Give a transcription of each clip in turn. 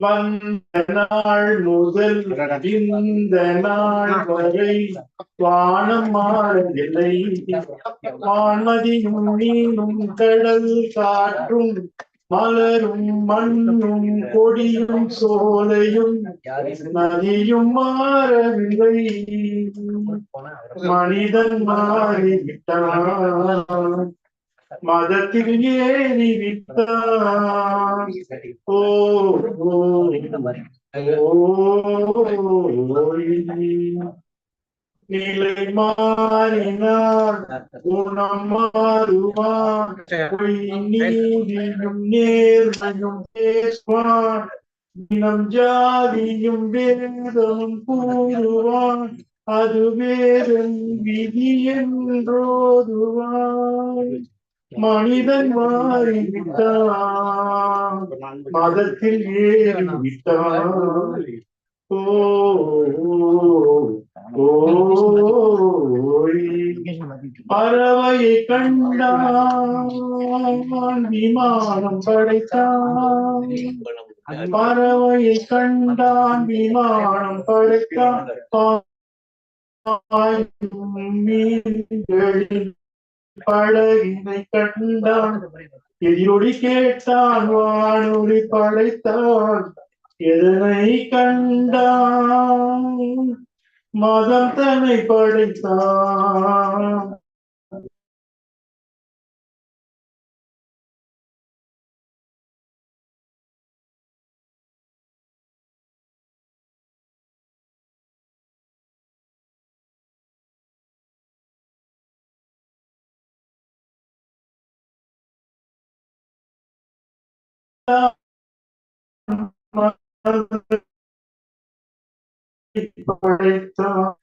வந்த நாள் முதல் இந்த நாள் வரை வானம் மாறவில்லை வான்மதியும் நீனும் கடல் காற்றும் மலரும் மண்ணும் கொடியும் சோலையும் நதியும் மாறவில்லை மனிதன் மாறிவிட்டான் மதத்தில் ஏறி விட்டான் ஓ ஓ, ஓய். நிலை மாறினார் குணம் மாறுவான். பொய் நீதியும் நேர்மையும் பேசுவான். இனம் ஜாதியும் வேதமும் கூறுவான். அது வேறும் விதி என்றோதுவான் மனிதன் மாறிவிட்டான். மதத்தில் ஏறிவிட்டான். ஓ ஓய் பறவையை கண்டான் விமானம் படைத்தான் பறவையை கண்டான் விமானம் படைத்தான் படகினை கண்டான் எதிரொலி கேட்டான் வானொலி படைத்தான் எதனை கண்டான் மதம் தன்னை படைத்தான். Thank படைத்தான்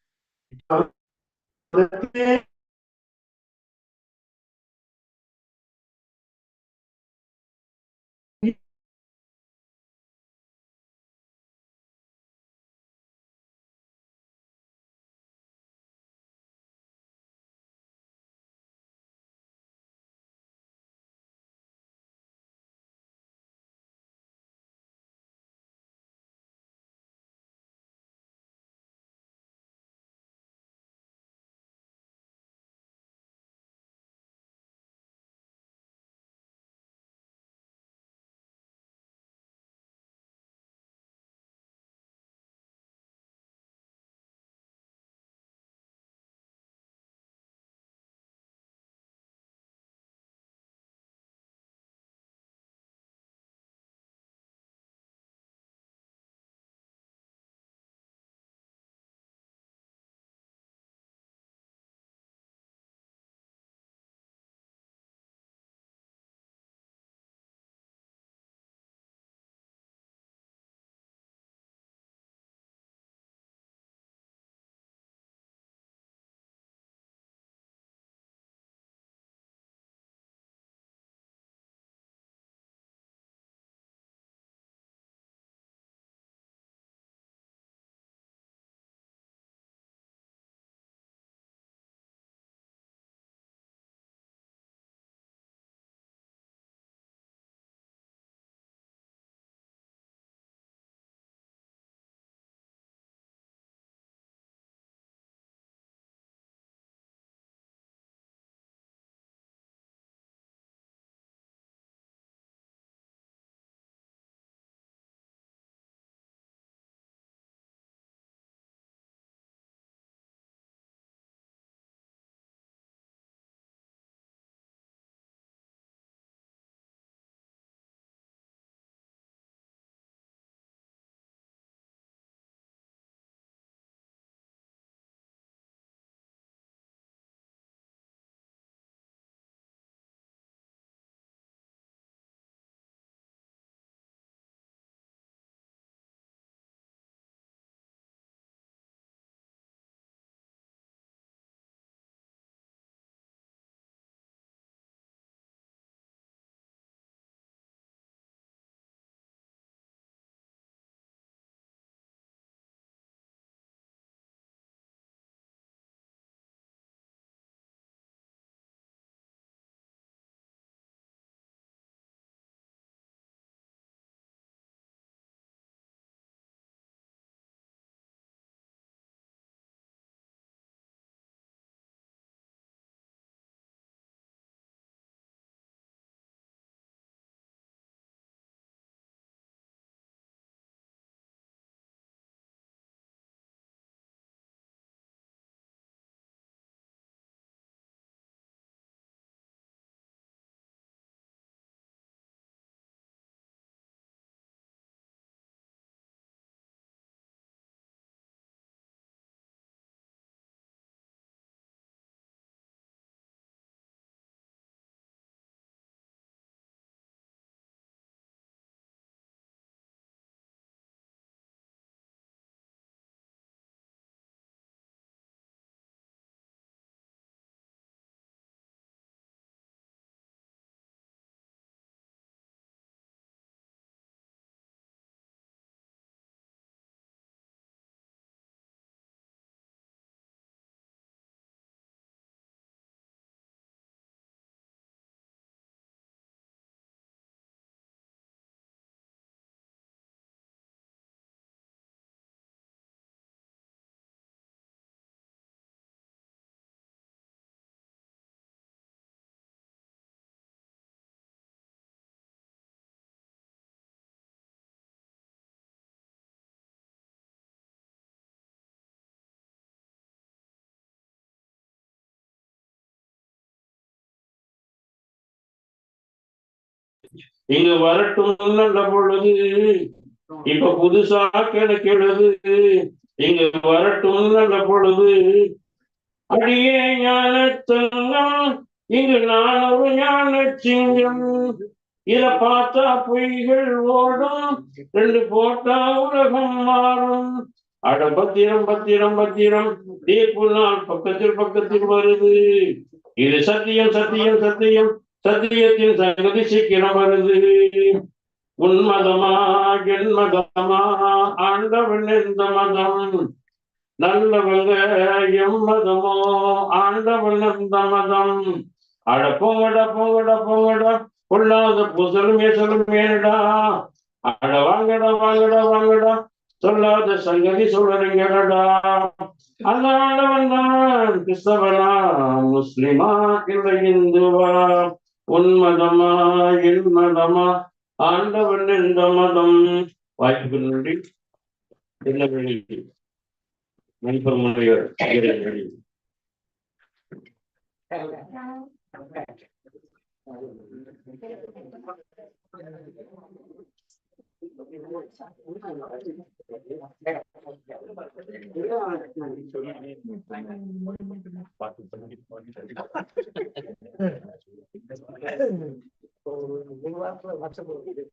இங்கு வரட்டும் நல்ல பொழுது இப்ப புதுசா கிடைக்கிறது இங்கு வரட்டும் நல்ல பொழுது அடியே ஞானத்தங்கம் இங்கு நான் ஒரு ஞான சிங்கம் இத பார்த்தா பொய்கள் ஓடும் ரெண்டு போட்டா உலகம் மாறும். அட பத்திரம் பத்திரம் பத்திரம் தீர்ப்பு நாள் பக்கத்தில் பக்கத்தில் வருது. இது சத்தியம் சத்தியம் சத்தியம். சத்தியத்தின் சங்கதி சீக்கிரம் உன்மதமா என்மதமா ஆண்டவன் எந்த மதம்? நல்லவங்க எம்மதமோ ஆண்டவன் எந்த மதம்? அட போங்கட போங்கட போங்கட. பொல்லாத புசலுமே சொல்லுமேடா அட வாங்கடா வாங்கடா வாங்கடா. சொல்லாத சங்கதி சொல்றீங்கடா அந்த ஆண்டவன் தான் கிறிஸ்தவனா முஸ்லிமா இல்லை இந்துவா. உன்மதமா என் மதமா. ஆண்டவன் எந்த மதம் வாய்ப்புக்கு நன்றி திருநெல்வேலி மணிப்பூர் முறையோர் வீரர்கள். ஒரு Absolutely.